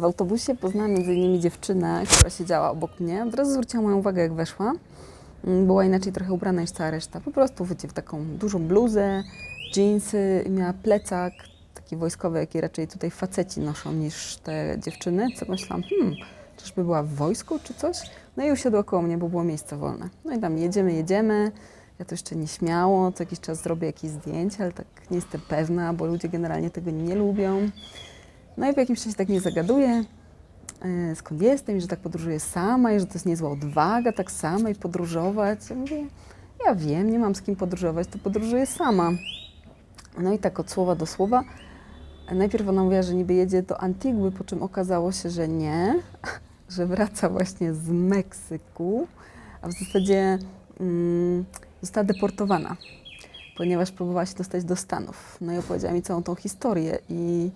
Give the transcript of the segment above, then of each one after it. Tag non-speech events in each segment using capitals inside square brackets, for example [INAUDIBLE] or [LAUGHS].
W autobusie poznałam między innymi dziewczynę, która siedziała obok mnie. Od razu zwróciła moją uwagę, jak weszła. Mm, Była inaczej trochę ubrana niż cała reszta. Po prostu, wiecie, w taką dużą bluzę, dżinsy i miała plecak taki wojskowy, jaki raczej tutaj faceci noszą niż te dziewczyny. Co myślałam, hmm, czyżby była w wojsku czy coś? No i usiadła koło mnie, bo było miejsce wolne. No i tam jedziemy, jedziemy. Ja to jeszcze nieśmiało, co jakiś czas zrobię jakieś zdjęcia, ale tak nie jestem pewna, bo ludzie generalnie tego nie lubią. No i w jakimś czasie tak mnie zagaduje, e, skąd jestem i że tak podróżuję sama i że to jest niezła odwaga tak sama i podróżować. Ja mówię, ja wiem, nie mam z kim podróżować, to podróżuję sama. No i tak od słowa do słowa. Najpierw ona mówiła, że niby jedzie do Antigły, po czym okazało się, że nie, [LAUGHS] że wraca właśnie z Meksyku, a w zasadzie mm, została deportowana, ponieważ próbowała się dostać do Stanów. No i opowiedziała mi całą tą historię i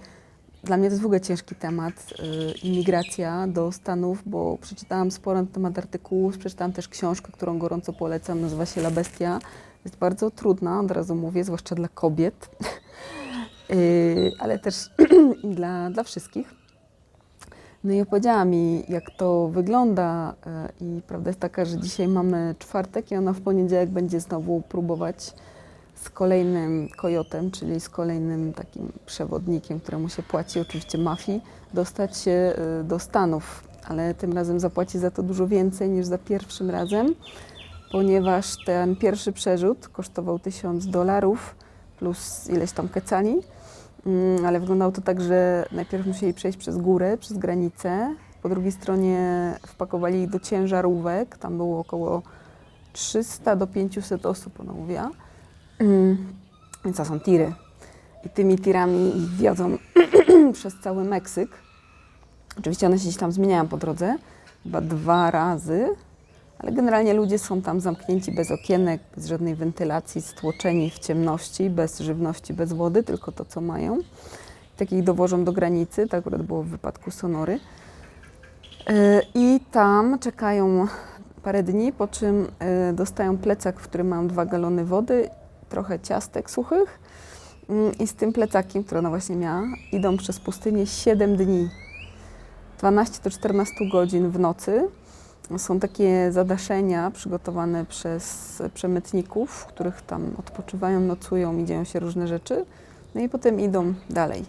dla mnie to jest w ogóle ciężki temat, y, imigracja do Stanów, bo przeczytałam sporo na temat artykułów, przeczytałam też książkę, którą gorąco polecam, nazywa się La Bestia. Jest bardzo trudna, od razu mówię, zwłaszcza dla kobiet, [LAUGHS] Y, ale też [CLEARS THROAT] dla, dla wszystkich. No i opowiedziała mi, jak to wygląda y, i prawda jest taka, że dzisiaj mamy czwartek i ona w poniedziałek będzie znowu próbować z kolejnym kojotem, czyli z kolejnym takim przewodnikiem, któremu się płaci, oczywiście mafii, dostać się y, do Stanów, ale tym razem zapłaci za to dużo więcej niż za pierwszym razem, ponieważ ten pierwszy przerzut kosztował 1000 dolarów plus ileś tam kecali, Mm, ale wyglądało to tak, że najpierw musieli przejść przez górę, przez granicę, po drugiej stronie wpakowali ich do ciężarówek, tam było około 300 do 500 osób, ona mówiła. Mm, Więc to są tiry. I tymi tirami ich wiozą [CLEARS THROAT] przez cały Meksyk. Oczywiście one się gdzieś tam zmieniają po drodze, chyba dwa razy, ale generalnie ludzie są tam zamknięci bez okienek, bez żadnej wentylacji, stłoczeni w ciemności, bez żywności, bez wody, tylko to, co mają. Takich dowożą do granicy, tak akurat było w wypadku Sonory. Yy, I tam czekają parę dni, po czym yy, dostają plecak, w którym mają dwa galony wody, trochę ciastek suchych. Yy, I z tym plecakiem, który ona właśnie miała, idą przez pustynię 7 dni. 12 do 14 godzin w nocy. Są takie zadaszenia przygotowane przez przemytników, w których tam odpoczywają, nocują i dzieją się różne rzeczy. No i potem idą dalej.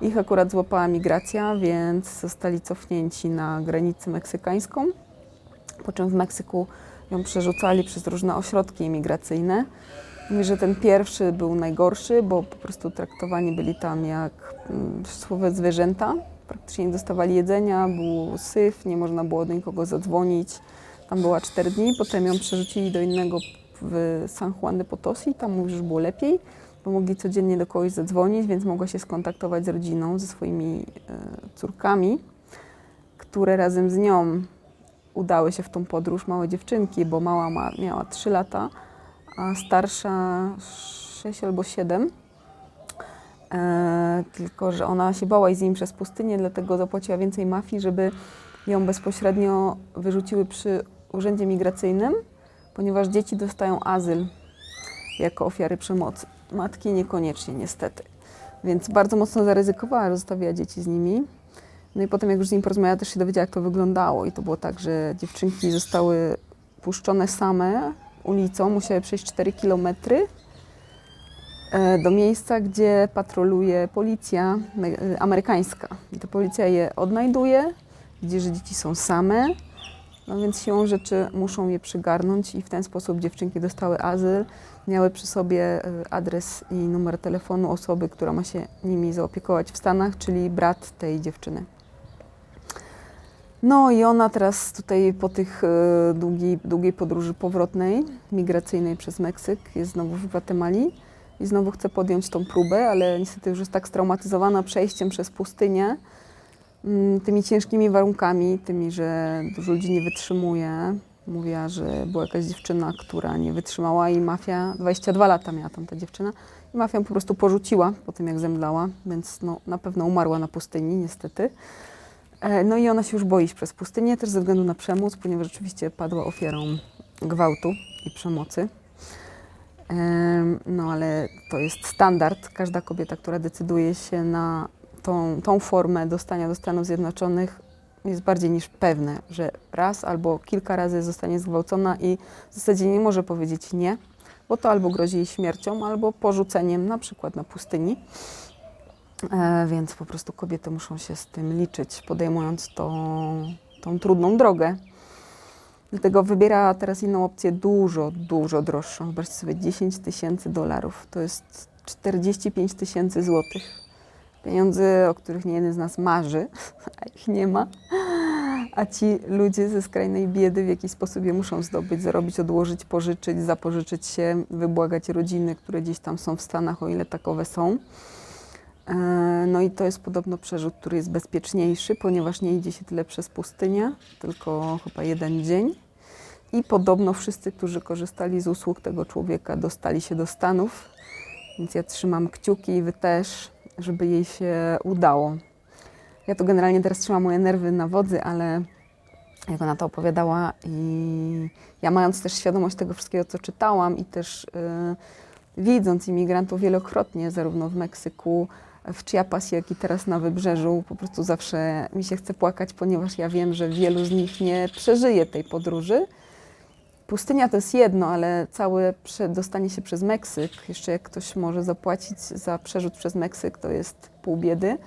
Ich akurat złapała migracja, więc zostali cofnięci na granicę meksykańską, po czym w Meksyku ją przerzucali przez różne ośrodki imigracyjne. Mówi, że ten pierwszy był najgorszy, bo po prostu traktowani byli tam jak mm, słowe zwierzęta. Praktycznie nie dostawali jedzenia, był syf, nie można było do nikogo zadzwonić. Tam była 4 dni, potem ją przerzucili do innego w San Juan de Potosi, tam już było lepiej, bo mogli codziennie do kogoś zadzwonić, więc mogła się skontaktować z rodziną, ze swoimi e, córkami, które razem z nią udały się w tą podróż, małe dziewczynki, bo mała ma, miała 3 lata, a starsza 6 albo 7. E, tylko, że ona się bała iść z nim przez pustynię, dlatego zapłaciła więcej mafii, żeby ją bezpośrednio wyrzuciły przy urzędzie migracyjnym, ponieważ dzieci dostają azyl jako ofiary przemocy. Matki niekoniecznie, niestety. Więc bardzo mocno zaryzykowała, że zostawiła dzieci z nimi. No i potem, jak już z nim porozmawiała, też się dowiedziała, jak to wyglądało. I to było tak, że dziewczynki zostały puszczone same ulicą, musiały przejść 4 kilometry e, do miejsca, gdzie patroluje policja e, amerykańska. I ta policja je odnajduje, widzi, że dzieci są same, no więc siłą rzeczy muszą je przygarnąć i w ten sposób dziewczynki dostały azyl, miały przy sobie e, adres i numer telefonu osoby, która ma się nimi zaopiekować w Stanach, czyli brat tej dziewczyny. No i ona teraz tutaj po tych e, długiej, długiej podróży powrotnej, migracyjnej przez Meksyk, jest znowu w Gwatemali i znowu chce podjąć tą próbę, ale niestety już jest tak straumatyzowana przejściem przez pustynię, mm, tymi ciężkimi warunkami, tymi, że dużo ludzi nie wytrzymuje. Mówiła, że była jakaś dziewczyna, która nie wytrzymała i mafia, 22 lata miała tam ta dziewczyna, i mafia po prostu porzuciła po tym, jak zemdlała, więc no, na pewno umarła na pustyni, niestety. E, No i ona się już boi przez pustynię, też ze względu na przemoc, ponieważ rzeczywiście padła ofiarą gwałtu i przemocy. Em, No ale to jest standard. Każda kobieta, która decyduje się na tą, tą formę dostania do Stanów Zjednoczonych jest bardziej niż pewne, że raz albo kilka razy zostanie zgwałcona i w zasadzie nie może powiedzieć nie, bo to albo grozi jej śmiercią, albo porzuceniem na przykład na pustyni. E, więc po prostu kobiety muszą się z tym liczyć, podejmując tą, tą trudną drogę. Dlatego wybiera teraz inną opcję dużo, dużo droższą. Wyobraźcie sobie 10 tysięcy dolarów. To jest 45 tysięcy złotych. Pieniądze, o których nie jeden z nas marzy, [LAUGHS] a ich nie ma. A ci ludzie ze skrajnej biedy w jakiś sposób je muszą zdobyć, zarobić, odłożyć, pożyczyć, zapożyczyć się, wybłagać rodziny, które gdzieś tam są w Stanach, o ile takowe są. E, No i to jest podobno przerzut, który jest bezpieczniejszy, ponieważ nie idzie się tyle przez pustynię, tylko chyba jeden dzień. I podobno wszyscy, którzy korzystali z usług tego człowieka, dostali się do Stanów. Więc ja trzymam kciuki i wy też, żeby jej się udało. Ja to generalnie teraz trzymam moje nerwy na wodzy, ale jak ona to opowiadała i ja mając też świadomość tego wszystkiego, co czytałam i też y, widząc imigrantów wielokrotnie, zarówno w Meksyku, w Chiapas, jak i teraz na wybrzeżu, po prostu zawsze mi się chce płakać, ponieważ ja wiem, że wielu z nich nie przeżyje tej podróży. Pustynia to jest jedno, ale całe przedostanie się przez Meksyk, jeszcze jak ktoś może zapłacić za przerzut przez Meksyk, to jest pół biedy.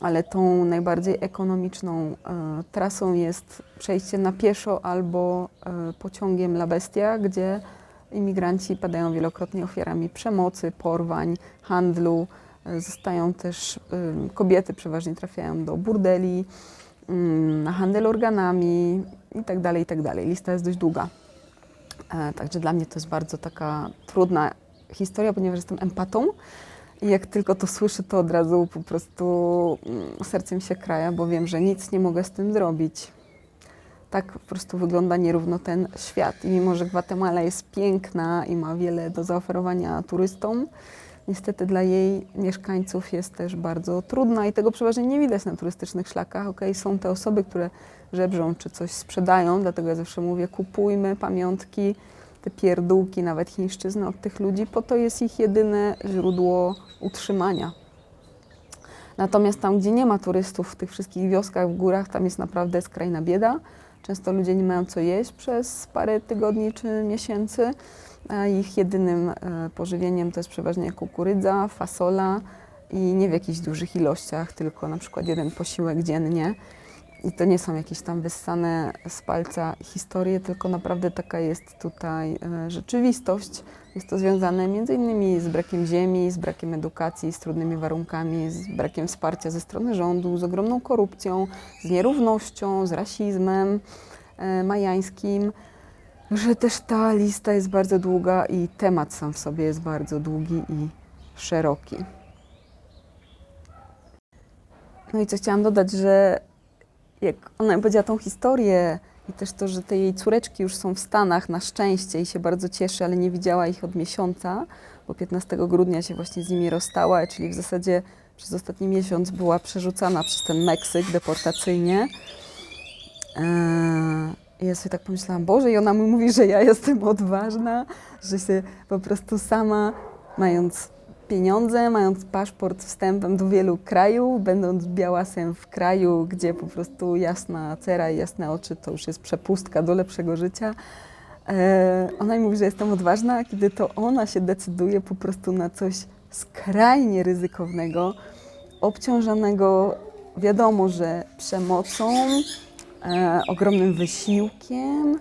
Ale tą najbardziej ekonomiczną e, trasą jest przejście na pieszo albo e, pociągiem La Bestia, gdzie imigranci padają wielokrotnie ofiarami przemocy, porwań, handlu. Zostają też, kobiety przeważnie trafiają do burdeli, na handel organami i tak dalej, i tak. Lista jest dość długa. E, Także dla mnie to jest bardzo taka trudna historia, ponieważ jestem empatą. I jak tylko to słyszę, to od razu po prostu mm, serce mi się kraja, bo wiem, że nic nie mogę z tym zrobić. Tak po prostu wygląda nierówno ten świat. I mimo, że Gwatemala jest piękna i ma wiele do zaoferowania turystom, niestety dla jej mieszkańców jest też bardzo trudna i tego przeważnie nie widać na turystycznych szlakach. Okej, są te osoby, które żebrzą czy coś sprzedają, dlatego ja zawsze mówię, kupujmy pamiątki, te pierdółki, nawet chińszczyzny od tych ludzi, po to jest ich jedyne źródło utrzymania. Natomiast tam, gdzie nie ma turystów, w tych wszystkich wioskach, w górach, tam jest naprawdę skrajna bieda. Często ludzie nie mają co jeść przez parę tygodni czy miesięcy, ich jedynym e, pożywieniem to jest przeważnie kukurydza, fasola i nie w jakichś dużych ilościach, tylko na przykład jeden posiłek dziennie. I to nie są jakieś tam wyssane z palca historie, tylko naprawdę taka jest tutaj e, rzeczywistość. Jest to związane między innymi z brakiem ziemi, z brakiem edukacji, z trudnymi warunkami, z brakiem wsparcia ze strony rządu, z ogromną korupcją, z nierównością, z rasizmem e, majańskim. Że też ta lista jest bardzo długa i temat sam w sobie jest bardzo długi i szeroki. No i co chciałam dodać, że jak ona powiedziała tą historię i też to, że te jej córeczki już są w Stanach na szczęście i się bardzo cieszy, ale nie widziała ich od miesiąca, bo 15 grudnia się właśnie z nimi rozstała, czyli w zasadzie przez ostatni miesiąc była przerzucana przez ten Meksyk deportacyjnie. Eee, i ja sobie tak pomyślałam, Boże, i ona mi mówi, że ja jestem odważna, że się po prostu sama, mając pieniądze, mając paszport wstępem do wielu krajów, będąc białasem w kraju, gdzie po prostu jasna cera i jasne oczy to już jest przepustka do lepszego życia. E, ona mi mówi, że jestem odważna, kiedy to ona się decyduje po prostu na coś skrajnie ryzykownego, obciążonego, wiadomo, że przemocą, ogromnym wysiłkiem,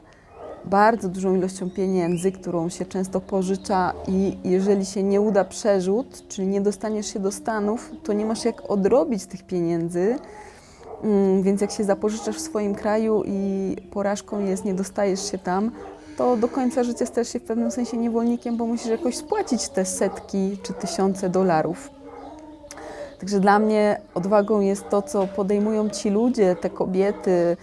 bardzo dużą ilością pieniędzy, którą się często pożycza i jeżeli się nie uda przerzut, czyli nie dostaniesz się do Stanów, to nie masz jak odrobić tych pieniędzy. Mm, Więc jak się zapożyczasz w swoim kraju i porażką jest, nie dostajesz się tam, to do końca życia stajesz się w pewnym sensie niewolnikiem, bo musisz jakoś spłacić te setki czy tysiące dolarów. Także dla mnie odwagą jest to, co podejmują ci ludzie, te kobiety,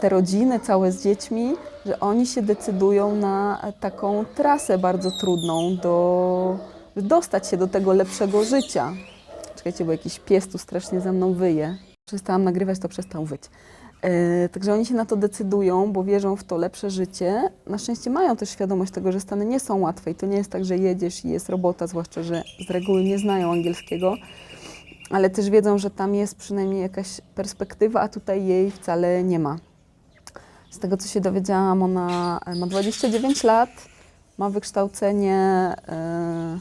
te rodziny całe z dziećmi, że oni się decydują na taką trasę bardzo trudną, do, by dostać się do tego lepszego życia. Czekajcie, bo jakiś pies tu strasznie za mną wyje. Przestałam nagrywać, to przestał wyć. E, Także oni się na to decydują, bo wierzą w to lepsze życie. Na szczęście mają też świadomość tego, że Stany nie są łatwe i to nie jest tak, że jedziesz i jest robota, zwłaszcza, że z reguły nie znają angielskiego. Ale też wiedzą, że tam jest przynajmniej jakaś perspektywa, a tutaj jej wcale nie ma. Z tego, co się dowiedziałam, ona e, ma 29 lat, ma wykształcenie e,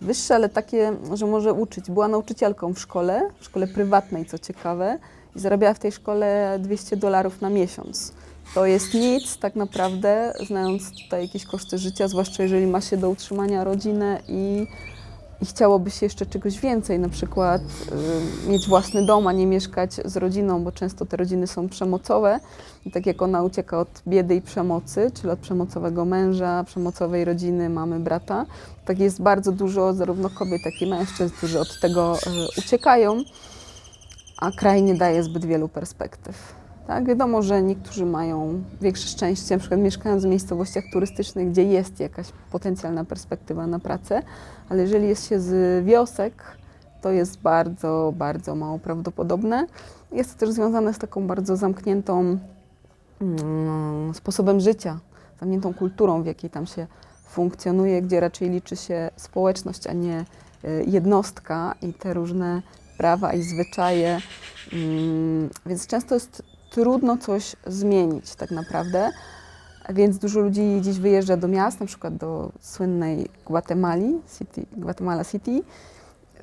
wyższe, ale takie, że może uczyć. Była nauczycielką w szkole, w szkole prywatnej, co ciekawe, i zarabiała w tej szkole 200 dolarów na miesiąc. To jest nic tak naprawdę, znając tutaj jakieś koszty życia, zwłaszcza jeżeli ma się do utrzymania rodzinę i, i chciałoby się jeszcze czegoś więcej, na przykład y, mieć własny dom, a nie mieszkać z rodziną, bo często te rodziny są przemocowe. I tak jak ona ucieka od biedy i przemocy, czyli od przemocowego męża, przemocowej rodziny, mamy, brata, tak jest bardzo dużo zarówno kobiet, jak i mężczyzn, którzy od tego y, uciekają, a kraj nie daje zbyt wielu perspektyw. Tak, wiadomo, że niektórzy mają większe szczęście, na przykład mieszkając w miejscowościach turystycznych, gdzie jest jakaś potencjalna perspektywa na pracę, ale jeżeli jest się z wiosek, to jest bardzo, bardzo mało prawdopodobne. Jest to też związane z taką bardzo zamkniętą mm, sposobem życia, zamkniętą kulturą, w jakiej tam się funkcjonuje, gdzie raczej liczy się społeczność, a nie y, jednostka i te różne prawa i zwyczaje. Mm, Więc często jest trudno coś zmienić tak naprawdę. Więc dużo ludzi dziś wyjeżdża do miast, na przykład do słynnej Guatemali, City, Guatemala City,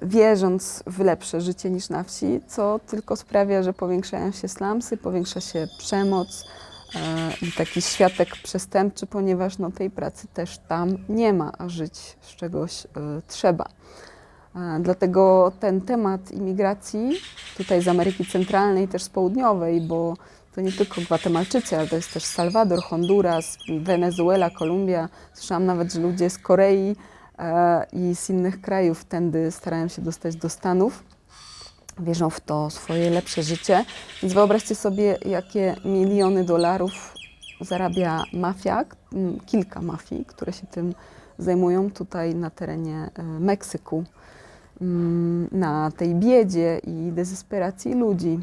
wierząc w lepsze życie niż na wsi, co tylko sprawia, że powiększają się slumsy, powiększa się przemoc e, i taki światek przestępczy, ponieważ no, tej pracy też tam nie ma, a żyć z czegoś e, trzeba. Dlatego ten temat imigracji tutaj z Ameryki Centralnej, też z Południowej, bo to nie tylko Gwatemalczycy, ale to jest też Salwador, Honduras, Wenezuela, Kolumbia. Słyszałam nawet, że ludzie z Korei e, i z innych krajów tędy starają się dostać do Stanów. Wierzą w to swoje lepsze życie. Więc wyobraźcie sobie, jakie miliony dolarów zarabia mafia, kilka mafii, które się tym zajmują tutaj na terenie e, Meksyku na tej biedzie i dezesperacji ludzi.